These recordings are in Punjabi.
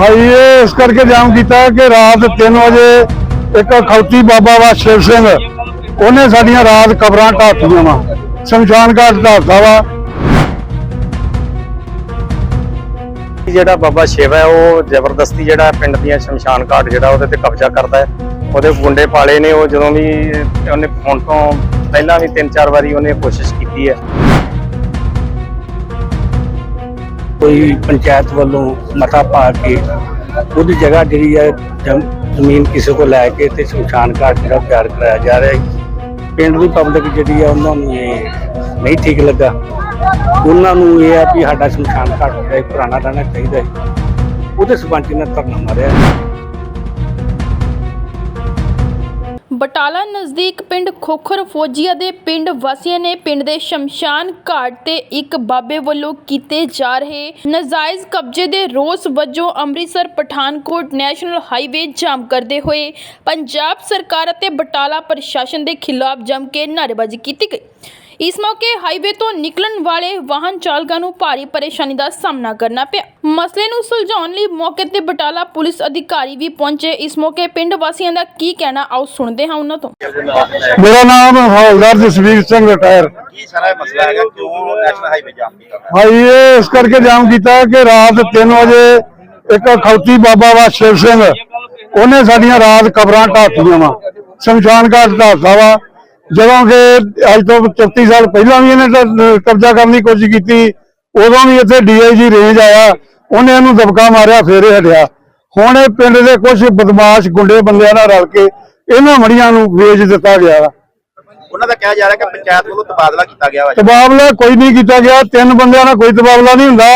ਹਾਈਵੇ ਇਸ ਕਰਕੇ ਜਾਮ ਕੀਤਾ ਕਿ ਰਾਤ 3 ਵਜੇ ਇੱਕ ਖੌਤੀ ਬਾਬਾ ਵਾ ਸ਼ਿਵ ਸਿੰਘ, ਉਹਨੇ ਸਾਡੀਆਂ ਰਾਤ ਕਬਰਾਂ ਢਾਤੀਆਂ ਵਾ, ਸ਼ਮਸ਼ਾਨ ਘਾਟ ਢਾਤਾ ਵਾ। ਜਿਹੜਾ ਬਾਬਾ ਸ਼ਿਵ ਹੈ, ਉਹ ਜ਼ਬਰਦਸਤੀ ਜਿਹੜਾ ਪਿੰਡ ਦੀਆਂ ਸ਼ਮਸ਼ਾਨ ਘਾਟ ਜਿਹੜਾ ਉਹਦੇ ਤੇ ਕਬਜ਼ਾ ਕਰਦਾ ਹੈ। ਉਹਦੇ ਗੁੰਡੇ ਪਾਲੇ ਨੇ, ਉਹ ਜਦੋਂ ਵੀ ਉਹਨੇ ਹੁਣ ਤੋਂ ਪਹਿਲਾਂ ਵੀ ਤਿੰਨ ਚਾਰ ਵਾਰੀ ਉਹਨੇ ਕੋਸ਼ਿਸ਼ ਕੀਤੀ ਹੈ। ਕੋਈ ਪੰਚਾਇਤ ਵੱਲੋਂ ਮਤਾ ਪਾ ਕੇ ਉਹਦੀ ਜਗ੍ਹਾ ਜਿਹੜੀ ਹੈ ਜ਼ਮੀਨ ਕਿਸੇ ਕੋਲ ਲੈ ਕੇ ਤੇ ਸ਼ਮਸ਼ਾਨ ਘਾਟ ਜਿਹੜਾ ਤਿਆਰ ਕਰਾਇਆ ਜਾ ਰਿਹਾ ਹੈ। ਪਿੰਡ ਦੀ ਪਬਲਿਕ ਜਿਹੜੀ ਹੈ ਉਹਨਾਂ ਨੂੰ ਇਹ ਨਹੀਂ ਠੀਕ ਲੱਗਾ। ਉਹਨਾਂ ਨੂੰ ਇਹ ਹੈ ਵੀ ਸਾਡਾ ਸ਼ਮਸ਼ਾਨ ਘਾਟ ਜਿਹੜਾ ਹੈ ਪੁਰਾਣਾ ਰਹਿਣਾ ਚਾਹੀਦਾ ਹੈ। ਉਹਦੇ ਸਬੰਧ ਨਾਲ ਧਰਨਾ ਮਾਰਿਆ। ਬਟਾਲਾ ਨਜ਼ਦੀਕ ਪਿੰਡ ਖੋਖਰ ਫੌਜੀਆ ਦੇ ਪਿੰਡ ਵਾਸੀਆਂ ਨੇ ਪਿੰਡ ਦੇ ਸ਼ਮਸ਼ਾਨ ਘਾਟ ਤੇ ਇੱਕ ਬਾਬੇ ਵੱਲੋਂ ਕੀਤੇ ਜਾ ਰਹੇ ਨਜਾਇਜ਼ ਕਬਜ਼ੇ ਦੇ ਰੋਸ ਵਜੋਂ Amritsar Pathankot national highway jam ਕਰਦੇ ਹੋਏ ਪੰਜਾਬ ਸਰਕਾਰ ਅਤੇ ਬਟਾਲਾ ਪ੍ਰਸ਼ਾਸਨ ਦੇ ਖਿਲਾਫ ਜੰਮ ਕੇ ਨਾਅਰੇਬਾਜ਼ੀ ਕੀਤੀ ਗਈ। ਇਸ ਮੌਕੇ ਹਾਈਵੇ ਤੋਂ ਨਿਕਲਣ ਵਾਲੇ ਵਾਹਨ ਚਾਲਕਾਂ ਨੂੰ ਭਾਰੀ ਪਰੇਸ਼ਾਨੀ ਦਾ ਸਾਹਮਣਾ ਕਰਨਾ ਪਿਆ। ਮਸਲੇ ਨੂੰ ਸੁਲਝਾਉਣ ਲਈ ਮੌਕੇ ਤੇ ਬਟਾਲਾ ਪੁਲਿਸ ਅਧਿਕਾਰੀ ਵੀ ਪਹੁੰਚੇ। ਇਸ ਮੌਕੇ ਪਿੰਡ ਵਾਸੀਆਂ ਦਾ ਕੀ ਕਹਿਣਾ ਆਓ ਸੁਣਦੇ ਹਾਂ ਉਹਨਾਂ ਤੋਂ। ਮੇਰਾ ਨਾਮ ਹੌਲਦਾਰ ਜਸਵੀਰ ਸਿੰਘ ਰਿਟਾਇਰ ਕੀ ਸਾਰਾ ਇਹ ਮਸਲਾ ਹੈਗਾ? ਕਿਉਂ ਨੈਸ਼ਨਲ ਹਾਈਵੇ ਜਾਮ ਕੀਤਾ? ਹੈ ਹਾਈਵੇ ਇਸ ਕਰਕੇ ਜਾਮ ਕੀਤਾ ਕਿ ਰਾਤ 3 ਵਜੇ ਇੱਕ ਖੌਤੀ ਬਾਬਾ ਵਾ ਸ਼ਿਵ ਸਿੰਘ ਉਹਨੇ ਸਾਡੀਆਂ ਰਾਤ ਕਬਰਾਂ ਢਾਤੀਆਂ ਵਾ। ਸ਼ਮਸ਼ਾਨ ਘਾਟ ਢਾਤਾ ਵਾ। ਜਦੋਂ ਕਿ ਅੱਜ ਤੋਂ 34 ਸਾਲ ਪਹਿਲਾਂ ਵੀ ਇਹਨੇ ਕਬਜ਼ਾ ਕਰਨ ਦੀ ਕੋਸ਼ਿਸ਼ ਕੀਤੀ। ਉਦੋਂ ਵੀ ਇੱਥੇ ਡੀਆਈਜੀ ਰੇਂਜ ਆਇਆ। ਉਹਨੇ ਇਹਨੂੰ ਦਬਕਾ ਮਾਰਿਆ ਫੇਰ ਇਹ ਹਟਿਆ। ਹੁਣ ਇਹ ਪਿੰਡ ਦੇ ਕੁਝ ਬਦਮਾਸ਼ ਗੁੰਡੇ ਬੰਦਿਆਂ ਨਾਲ ਰਲ ਕੇ ਇਹਨਾਂ ਮੜੀਆਂ ਨੂੰ ਵੇਚ ਦਿੱਤਾ ਗਿਆ। ਉਹਨਾਂ ਦਾ ਕਿਹਾ ਜਾ ਰਿਹਾ ਕਿ ਪੰਚਾਇਤ ਵੱਲੋਂ ਤਬਾਦਲਾ ਕੀਤਾ ਗਿਆ ਵਾ ਤਬਾਦਲਾ ਕੋਈ ਨਹੀਂ ਕੀਤਾ ਗਿਆ। ਤਿੰਨ ਬੰਦਿਆਂ ਨਾਲ ਕੋਈ ਤਬਾਦਲਾ ਨਹੀਂ ਹੁੰਦਾ।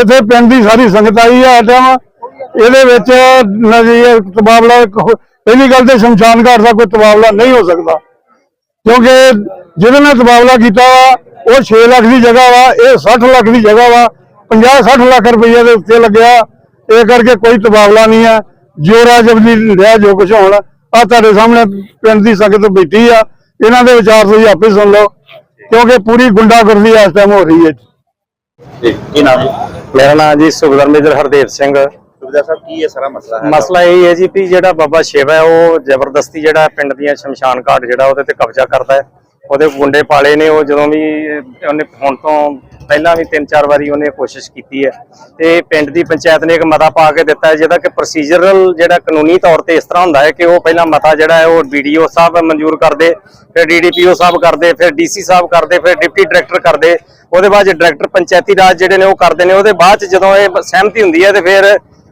ਇੱਥੇ ਪਿੰਡ ਦੀ ਸਾਰੀ ਸੰਗਤ ਆਈ ਟਾਈਮ ਇਹਦੇ ਵਿੱਚ ਤਬਾਦਲਾ ਪਹਿਲੀ ਗੱਲ ਤੇ ਸ਼ਮਸ਼ਾਨ ਘਾਟ ਦਾ ਕੋਈ ਤਬਾਦਲਾ ਨਹੀਂ ਹੋ ਸਕਦਾ। ਕਿਉਂਕਿ ਜਿਹਦੇ ਨਾਲ ਤਬਾਦਲਾ ਕੀਤਾ ਵਾ ਉਹ 6 ਲੱਖ ਦੀ ਜਗ੍ਹਾ ਵਾ ਇਹ 60 ਲੱਖ ਦੀ ਜਗ੍ਹਾ ਵਾ 50 60 ਲੱਖ ਰੁਪਏ ਦੇ ਉੱਤੇ ਲੱਗਿਆ। ਇਹ ਕਰਕੇ ਕੋਈ ਤਬਾਦਲਾ ਨਹੀਂ ਹੈ ਜੋਰਾ ਜਬਲੀ ਰਿਹਾ ਜੋ ਕੁਝ ਹੋਣ ਆ ਤੁਹਾਡੇ ਸਾਹਮਣੇ ਪਿੰਡ ਦੀ ਸੰਗਤ ਬੈਠੀ ਆ। ਇਹਨਾਂ ਦੇ ਵਿਚਾਰ ਤੁਸੀਂ ਆਪੇ ਸੁਣ ਲਓ ਕਿਉਂਕਿ ਪੂਰੀ ਗੁੰਡਾਗਰਦੀ ਇਸ ਟਾਈਮ ਹੋ ਰਹੀ ਹੈ ਕੀ ਨਾਮ ਹੈ? ਮੇਰਾ ਨਾਮ ਜੀ ਸੁਖਦਰ ਮੇਜਰ ਹਰਦੇਵ ਸਿੰਘ। ਸੁਬਿਦਾ ਸਾਹਿਬ, ਕੀ ਇਹ ਸਾਰਾ ਮਸਲਾ ਹੈ? ਮਸਲਾ ਇਹ ਹੈ ਜੀ ਵੀ ਜਿਹੜਾ ਬਾਬਾ ਸ਼ਿਵ ਹੈ, ਉਹ ਜ਼ਬਰਦਸਤੀ ਜਿਹੜਾ ਪਿੰਡ ਦੀਆਂ ਸ਼ਮਸ਼ਾਨ ਘਾਟ ਜਿਹੜਾ ਉਹਦੇ ਤੇ ਕਬਜ਼ਾ ਕਰਦਾ ਹੈ। ਉਹਦੇ ਗੁੰਡੇ ਪਾਲੇ ਨੇ, ਉਹ ਜਦੋਂ ਵੀ ਉਹਨੇ ਹੁਣ ਤੋਂ ਪਹਿਲਾਂ ਵੀ ਤਿੰਨ ਚਾਰ ਵਾਰੀ ਉਹਨੇ ਕੋਸ਼ਿਸ਼ ਕੀਤੀ ਹੈ। ਤੇ ਪਿੰਡ ਦੀ ਪੰਚਾਇਤ ਨੇ ਇੱਕ ਮਤਾ ਪਾ ਕੇ ਦਿੱਤਾ ਹੈ, ਜਿਹਦਾ ਕਿ ਪ੍ਰੋਸੀਜਰਲ ਜਿਹੜਾ ਕਾਨੂੰਨੀ ਤੌਰ ਤੇ ਇਸ ਤਰ੍ਹਾਂ ਹੁੰਦਾ ਹੈ ਕਿ ਉਹ ਪਹਿਲਾਂ ਮਤਾ ਜਿਹੜਾ ਹੈ, ਉਹ ਵੀਡੀਓ ਸਾਹਿਬ ਮਨਜ਼ੂਰ ਕਰਦੇ, ਫਿਰ ਡੀਡੀਪੀਓ ਸਾਹਿਬ ਕਰਦੇ, ਫਿਰ ਡੀਸੀ ਸਾਹਿਬ ਕਰਦੇ, ਫਿਰ ਡਿਪਟੀ ਡਾਇਰੈਕਟਰ ਕਰਦੇ। ਉਹਦੇ ਬਾਅਦ ਡਾਇਰੈਕਟਰ ਪੰਚਾਇਤੀ ਰਾਜ ਜਿਹੜੇ ਨੇ ਉਹ ਕਰਦੇ ਨੇ। ਉਹਦੇ ਬਾਅਦ ਚ ਜਦੋਂ ਇਹ ਸਹਿਮਤੀ ਹੁੰਦੀ ਹੈ ਤੇ ਫਿਰ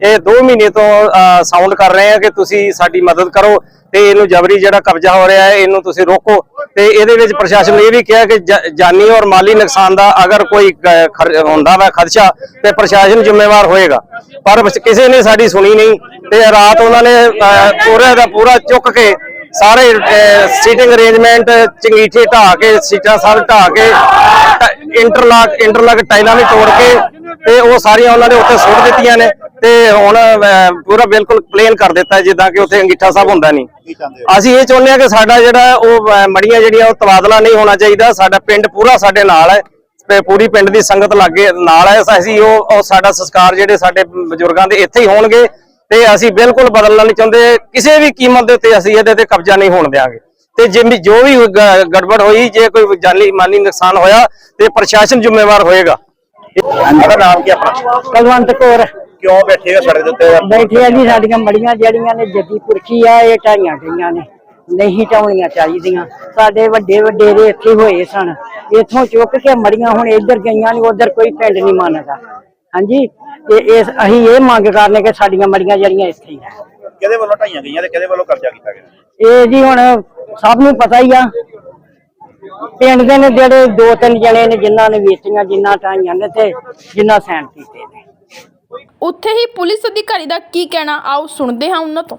ਇਹ 2 ਮਹੀਨੇ ਤੋਂ ਸਾਊਂਡ ਕਰ ਰਹੇ ਆ ਕਿ ਤੁਸੀਂ ਸਾਡੀ ਮਦਦ ਕਰੋ ਤੇ ਇਹਨੂੰ ਜਬਰੀ ਜਿਹੜਾ ਕਬਜ਼ਾ ਹੋ ਰਿਹਾ ਹੈ ਇਹਨੂੰ ਤੁਸੀਂ ਰੋਕੋ। ਤੇ ਇਹਦੇ ਵਿੱਚ ਪ੍ਰਸ਼ਾਸਨ ਨੇ ਇਹ ਵੀ ਕਿਹਾ ਕਿ ਜਾਨੀ ਔਰ ਮਾਲੀ ਨੁਕਸਾਨ ਦਾ ਅਗਰ ਕੋਈ ਹੁੰਦਾ ਵਾ ਖਦਸ਼ਾ ਤੇ ਪ੍ਰਸ਼ਾਸਨ ਜ਼ਿੰਮੇਵਾਰ ਹੋਏਗਾ। ਪਰ ਕਿਸੇ ਨੇ ਸਾਡੀ ਸੁਣੀ ਨਹੀਂ ਤੇ ਰਾਤ ਉਹਨਾਂ ਨੇ ਅਹ, ਪੂਰੇ ਦਾ ਪੂਰਾ ਚੁੱਕ ਕੇ ਸਾਰੇ ਸੀਟਿੰਗ ਅਰੇਂਜਮੈਂਟ ਚੰਗੀਠੇ ਢਾ ਕੇ ਸੀਟਾਂ ਸਭ ਢਾ ਕੇ ਇੰਟਰਲਾਕ ਇੰਟਰਲਾਕ ਟਾਈਲਾਂ ਵੀ ਤੋੜ ਕੇ ਤੇ ਉਹ ਸਾਰੀਆਂ ਉਹਨਾਂ ਨੇ ਉੱਤੇ ਸੁੱਟ ਦਿੱਤੀਆਂ ਨੇ ਤੇ ਹੁਣ ਪੂਰਾ ਬਿਲਕੁਲ ਪਲੇਨ ਕਰ ਦਿੱਤਾ ਜਿੱਦਾਂ ਕਿ ਉੱਥੇ ਅੰਗੀਠਾ ਸਾਹਿਬ ਹੁੰਦਾ ਨਹੀਂ। ਅਸੀਂ ਇਹ ਚਾਹੁੰਦੇ ਹਾਂ ਕਿ ਸਾਡਾ ਜਿਹੜਾ ਉਹ ਮੜੀਆਂ ਜਿਹੜੀਆਂ ਉਹ ਤਬਾਦਲਾ ਨਹੀਂ ਹੋਣਾ ਚਾਹੀਦਾ। ਸਾਡਾ ਪਿੰਡ ਪੂਰਾ ਸਾਡੇ ਨਾਲ ਹੈ। ਤੇ ਪੂਰੀ ਪਿੰਡ ਦੀ ਸੰਗਤ ਲਾਗੇ ਨਾਲ ਹੈ। ਅਸੀਂ ਉਹ ਉਹ ਸਾਡਾ ਸੰਸਕਾਰ ਜਿਹੜੇ ਸਾਡੇ ਬਜ਼ੁਰਗਾਂ ਦੇ ਇੱਥੇ ਹੀ ਹੋਣਗੇ ਤੇ ਅਸੀਂ ਬਿਲਕੁਲ ਬਦਲਣਾ ਨਹੀਂ ਚਾਹੁੰਦੇ। ਕਿਸੇ ਵੀ ਕੀਮਤ ਦੇ ਉੱਤੇ ਅਸੀਂ ਇਹਦੇ ਤੇ ਕਬਜ਼ਾ ਨਹੀਂ ਹੋਣ ਦੇਵਾਂਗੇ ਤੇ ਜਿੰਨੀ ਜੋ ਵੀ ਗੜਬੜ ਹੋਈ ਜੇ ਕੋਈ ਜਾਨੀ ਮਾਲੀ ਨੁਕਸਾਨ ਹੋਇਆ ਤੇ ਪ੍ਰਸ਼ਾਸਨ ਜ਼ਿੰਮੇਵਾਰ ਹੋਏਗਾ। ਤੁਹਾਡਾ ਨਾਮ ਕੀ ਆਪਣਾ? ਕਲਵੰਤ ਕੌਰ। ਕਿਉਂ ਬੈਠੇ ਹੋ ਸੜਕ ਦੇ ਉੱਤੇ ਬੈਠੇ ਆ ਜੀ ਸਾਡੀਆਂ ਮੜੀਆਂ ਜਿਹੜੀਆਂ ਨੇ ਜੱਦੀ ਪੁਰਖੀ ਆ ਇਹ ਢਾਈਆਂ ਗਈਆਂ ਨੇ। ਨਹੀਂ ਢਾਉਣੀਆਂ ਚਾਹੀਦੀਆਂ। ਸਾਡੇ ਵੱਡੇ ਵਡੇਰੇ ਇੱਥੇ ਹੋਏ ਸਨ। ਇੱਥੋਂ ਚੁੱਕ ਕੇ ਮੜੀਆਂ ਹੁਣ ਇੱਧਰ ਗਈਆਂ ਨੇ ਉਧਰ ਕੋਈ ਪਿੰਡ ਨਹੀਂ ਮੰਨਦਾ। ਹਾਂਜੀ? ਤੇ ਇਸ ਅਸੀਂ ਇਹ ਮੰਗ ਕਰਨੇ ਕਿ ਸਾਡੀਆਂ ਮੜੀਆਂ ਜਿਹੜੀਆਂ ਇੱਥੇ ਹੀ ਆ ਕਿਹਦੇ ਵੱਲੋਂ ਢਾਈਆਂ ਗਈਆਂ ਤੇ ਕਿਹਦੇ ਵੱਲੋਂ ਕਬਜ਼ਾ ਕੀਤਾ ਗਿਆ? ਇਹ ਜੀ ਹੁਣ ਸਭ ਨੂੰ ਪਤਾ ਹੀ ਆ। ਪਿੰਡ ਦੇ ਨੇ ਜਿਹੜੇ ਦੋ ਤਿੰਨ ਜਣੇ ਨੇ ਜਿਨ੍ਹਾਂ ਨੇ ਵੇਚੀਆਂ ਜਿਨ੍ਹਾਂ ਢਾਈਆਂ ਨੇ ਤੇ ਜਿਨ੍ਹਾਂ ਸੈਨ ਕੀਤੇ ਨੇ। ਉੱਥੇ ਹੀ ਪੁਲਿਸ ਅਧਿਕਾਰੀ ਦਾ ਕੀ ਕਹਿਣਾ? ਆਓ ਸੁਣਦੇ ਹਾਂ ਉਹਨਾਂ ਤੋਂ।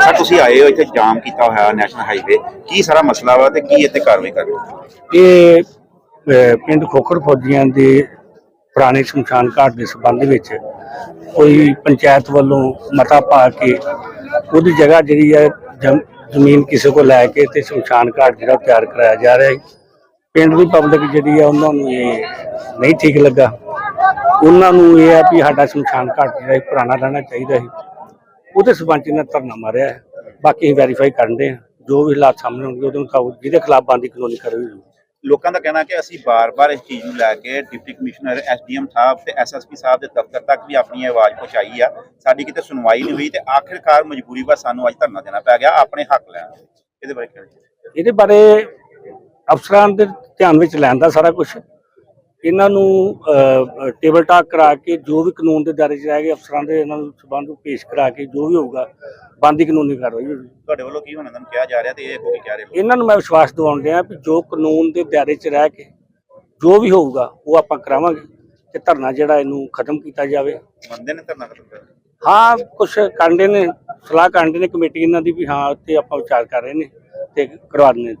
ਸਰ ਤੁਸੀਂ ਆਏ ਹੋ ਇੱਥੇ ਜਾਮ ਕੀਤਾ ਹੋਇਆ ਨੈਸ਼ਨਲ ਹਾਈਵੇ। ਕੀ ਸਾਰਾ ਮਸਲਾ ਵਾ ਤੇ ਕੀ ਇੱਥੇ ਕਾਰਵਾਈ ਕਰ ਰਹੇ ਹੋ? ਇਹ ਅਹ, ਪਿੰਡ ਖੋਖਰ ਫੌਜੀਆਂ ਦੇ ਪੁਰਾਣੇ ਸ਼ਮਸ਼ਾਨ ਘਾਟ ਦੇ ਸੰਬੰਧ ਵਿੱਚ ਕੋਈ ਪੰਚਾਇਤ ਵੱਲੋਂ ਮਤਾ ਪਾ ਕੇ ਉਹਦੀ ਜਗ੍ਹਾ ਜਿਹੜੀ ਹੈ ਜ਼ਮ- ਜ਼ਮੀਨ ਕਿਸੇ ਕੋਲ ਲੈ ਕੇ ਤੇ ਸ਼ਮਸ਼ਾਨ ਘਾਟ ਜਿਹੜਾ ਤਿਆਰ ਕਰਾਇਆ ਜਾ ਰਿਹਾ ਹੈ। ਪਿੰਡ ਦੀ ਪਬਲਿਕ ਜਿਹੜੀ ਆ, ਉਹਨਾਂ ਨੂੰ ਇਹ ਨਹੀਂ ਠੀਕ ਲੱਗਾ। ਉਹਨਾਂ ਨੂੰ ਇਹ ਹੈ ਵੀ ਸਾਡਾ ਸ਼ਮਸ਼ਾਨ ਘਾਟ ਜਿਹੜਾ ਪੁਰਾਣਾ ਰਹਿਣਾ ਚਾਹੀਦਾ ਹੈ ਉਹਦੇ ਸਰਪੰਚ ਨੇ ਧਰਨਾ ਮਾਰਿਆ ਹੈ। ਬਾਕੀ ਵੈਰੀਫਾਈ ਕਰਨ ਦੇ ਜੋ ਵੀ ਹਾਲਾਤ ਸਾਹਮਣੇ ਆਉਣਗੇ, ਉਹਦੇ ਮੁਤਾਬਕ ਜਿਹਦੇ ਖਿਲਾਫ ਬੰਦੀ ਕਾਨੂੰਨੀ ਕਾਰਵਾਈ ਹੋਊਗੀ। ਲੋਕਾਂ ਦਾ ਕਹਿਣਾ ਕਿ ਅਸੀਂ ਬਾਰ-ਬਾਰ ਇਸ ਚੀਜ਼ ਨੂੰ ਲੈ ਕੇ ਡਿਪਟੀ ਕਮਿਸ਼ਨਰ ਐਸਡੀਐਮ ਸਾਹਿਬ ਤੇ ਐਸਐਸਪੀ ਸਾਹਿਬ ਦੇ ਦਫ਼ਤਰ ਤੱਕ ਵੀ ਆਪਣੀ ਆਵਾਜ਼ ਪਹੁੰਚਾਈ ਆ। ਸਾਡੀ ਕਿਤੇ ਸੁਣਵਾਈ ਨਹੀਂ ਹੋਈ ਤੇ ਆਖਿਰਕਾਰ ਮਜਬੂਰੀ ਵਾ ਸਾਨੂੰ ਅੱਜ ਧਰਨਾ ਦੇਣਾ ਪੈ ਗਿਆ, ਆਪਣੇ ਹੱਕ ਲੈਣ ਇਹਦੇ ਬਾਰੇ ਇਹਦੇ ਬਾਰੇ ਅਫਸਰਾਂ ਦੇ ਧਿਆਨ ਵਿੱਚ ਲੈਣ ਦਾ ਸਾਰਾ ਕੁਝ ਇਹਨਾਂ ਨੂੰ ਟੇਬਲ ਟਾਕ ਕਰਾ ਕੇ ਜੋ ਵੀ ਕਾਨੂੰਨ ਦੇ ਦਾਇਰੇ 'ਚ ਰਹਿ ਗਏ ਅਫਸਰਾਂ ਦੇ ਇਹਨਾਂ ਨੂੰ ਸਬੰਧ ਪੇਸ਼ ਕਰਾ ਕੇ ਜੋ ਵੀ ਹੋਊਗਾ ਬੰਦੀ ਕਾਨੂੰਨੀ ਕਾਰਵਾਈ ਹੋਊਗੀ। ਤੁਹਾਡੇ ਵੱਲੋਂ ਕੀ ਹੁਣ ਇਹਨਾਂ ਨੂੰ ਕਿਹਾ ਜਾ ਰਿਹਾ ਤੇ ਇਹ ਅੱਗੋਂ ਕੀ ਕਹਿ ਰਹੇ? ਇਹਨਾਂ ਨੂੰ ਮੈਂ ਵਿਸ਼ਵਾਸ ਦਿਵਾਉਣ ਡਿਆ ਵੀ ਜੋ ਕਾਨੂੰਨ ਦੇ ਦਾਇਰੇ 'ਚ ਰਹਿ ਕੇ ਜੋ ਵੀ ਹੋਊਗਾ ਉਹ ਆਪਾਂ ਕਰਾਵਾਂਗੇ ਤੇ ਧਰਨਾ ਜਿਹੜਾ ਇਹਨੂੰ ਖਤਮ ਕੀਤਾ ਜਾਵੇ। ਮੰਨਦੇ ਨੇ ਧਰਨਾ ਖਤਮ ਹਾਂ ਕੁਝ ਕਾਂਡੇ ਨੇ ਸਲਾਹ ਕਾਂਡੇ ਨੇ ਕਮੇਟੀ ਇਹਨਾਂ ਦੀ ਵੀ ਹਾਂ ਤੇ ਆਪਾਂ ਵਿਚਾਰ ਕਰ ਰਹੇ ਨੇ ਤੇ ਕਰਵਾ ਦਿੰਦੇ